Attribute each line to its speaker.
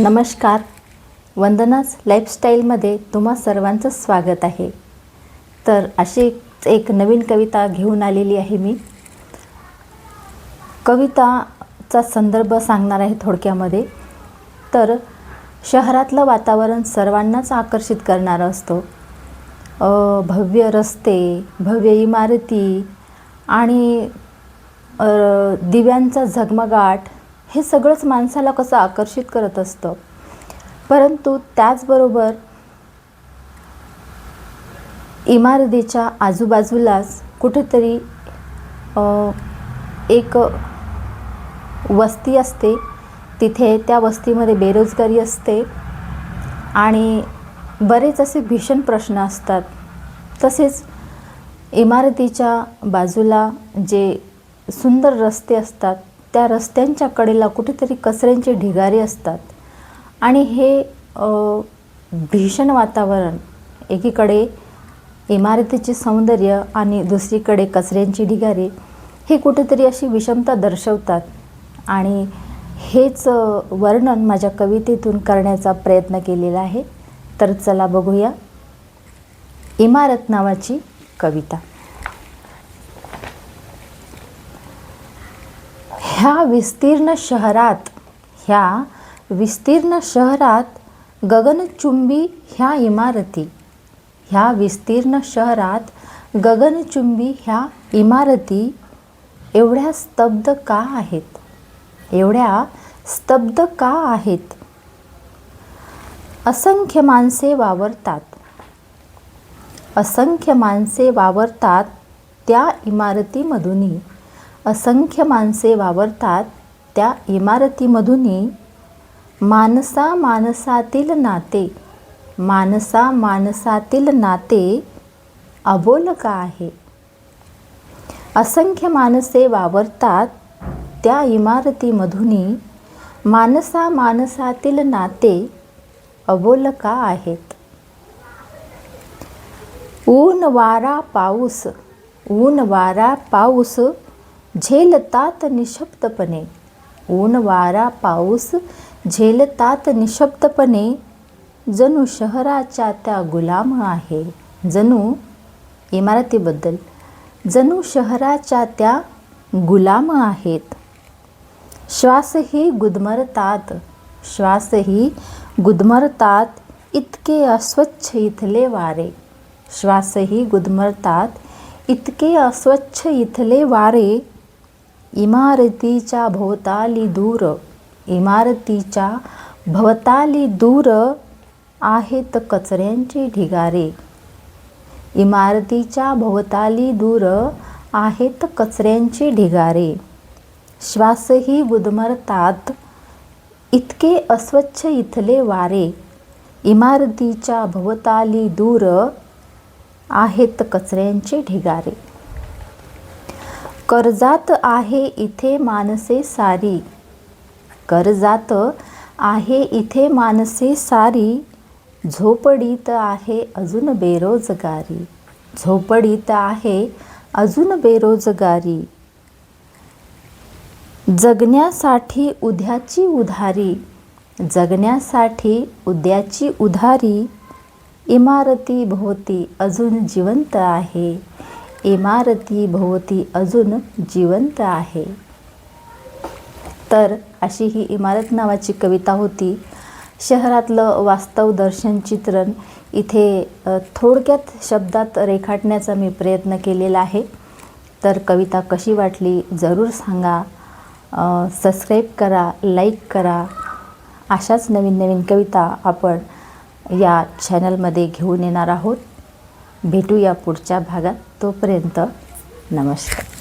Speaker 1: नमस्कार. वंदनाच लाईफस्टाईलमध्ये तुम्हा सर्वांचं स्वागत आहे. तर अशीच एक नवीन कविता घेऊन आलेली आहे मी. कविताचा संदर्भ सांगणार आहे थोडक्यामध्ये. तर शहरातलं वातावरण सर्वांनाच आकर्षित करणारं असतो. भव्य रस्ते भव्य इमारती आणि दिव्यांचा झगमगाट हे सगळंच माणसाला कसं आकर्षित करत असतं. परंतु त्याचबरोबर इमारतीच्या आजूबाजूलाच कुठेतरी एक वस्ती असते. तिथे त्या वस्तीमध्ये बेरोजगारी असते आणि बरेच असे भीषण प्रश्न असतात. तसेच इमारतीच्या बाजूला जे सुंदर रस्ते असतात त्या रस्त्यांच्या कडेला कुठेतरी कचऱ्यांचे ढिगारे असतात. आणि हे भीषण वातावरण एकीकडे इमारतीचे सौंदर्य आणि दुसरीकडे कचऱ्यांची ढिगारे हे कुठेतरी अशी विषमता दर्शवतात. आणि हेच वर्णन माझ्या कवितेतून करण्याचा प्रयत्न केलेला आहे. तर चला बघूया इमारत नावाची कविता. ह्या विस्तीर्ण शहरात ह्या विस्तीर्ण शहरात गगनचुंबी ह्या इमारती ह्या विस्तीर्ण शहरात गगनचुंबी ह्या इमारती एवढ्या स्तब्ध का आहेत? एवढ्या स्तब्ध का आहेत? असंख्य माणसे वावरतात. असंख्य माणसे वावरतात त्या इमारतीमधूनही. असंख्य माणसे वावरतात त्या इमारतीमधूनही. माणसा माणसातील नाते माणसा माणसातील नाते अबोल का आहे? असंख्य माणसे वावरतात त्या इमारतीमधूनही. माणसा माणसातील नाते अबोल का आहेत? ऊन वारा पाऊस ऊन वारा पाऊस झेलतात निशब्दपणे. ऊन वारा पाऊस झेलतात निशब्दपणे. जणू शहराच्या त्या गुलाम आहे. जणू इमारतीबद्दल. जणू शहराच्या त्या गुलाम आहेत. श्वासही गुदमरतात. श्वासही गुदमरतात. इतके अस्वच्छ इथले वारे. श्वासही गुदमरतात. इतके अस्वच्छ इथले वारे. इमारतीच्या भोवताली दूर इमारतीच्या भवताली दूर आहेत कचऱ्यांचे ढिगारे. इमारतीच्या भोवताली दूर आहेत कचऱ्यांचे ढिगारे. श्वासही गुदमरतात इतके अस्वच्छ इथले वारे. इमारतीच्या भोवताली दूर आहेत कचऱ्यांचे ढिगारे. कर्जात आहे इथे माणसे सारी. कर्जात आहे इथे माणसे सारी. झोपडीत आहे अजून बेरोजगारी. झोपडीत आहे अजून बेरोजगारी. जगण्यासाठी उद्याची उधारी. जगण्यासाठी उद्याची उधारी. इमारती भोवती अजून जिवंत आहे. इमारती भोवती अजून जिवंत आहे. तर अशी ही इमारत नावाची कविता होती. शहरातलं वास्तव दर्शन चित्रण इथे थोडक्यात शब्दात रेखाटण्याचा मी प्रयत्न केलेला आहे. तर कविता कशी वाटली जरूर सांगा. सबस्क्राईब करा लाईक करा. अशाच नवीन नवीन कविता आपण या चॅनलमध्ये घेऊन येणार आहोत. भेटूया पुढच्या भागात. तोपर्यंत नमस्कार.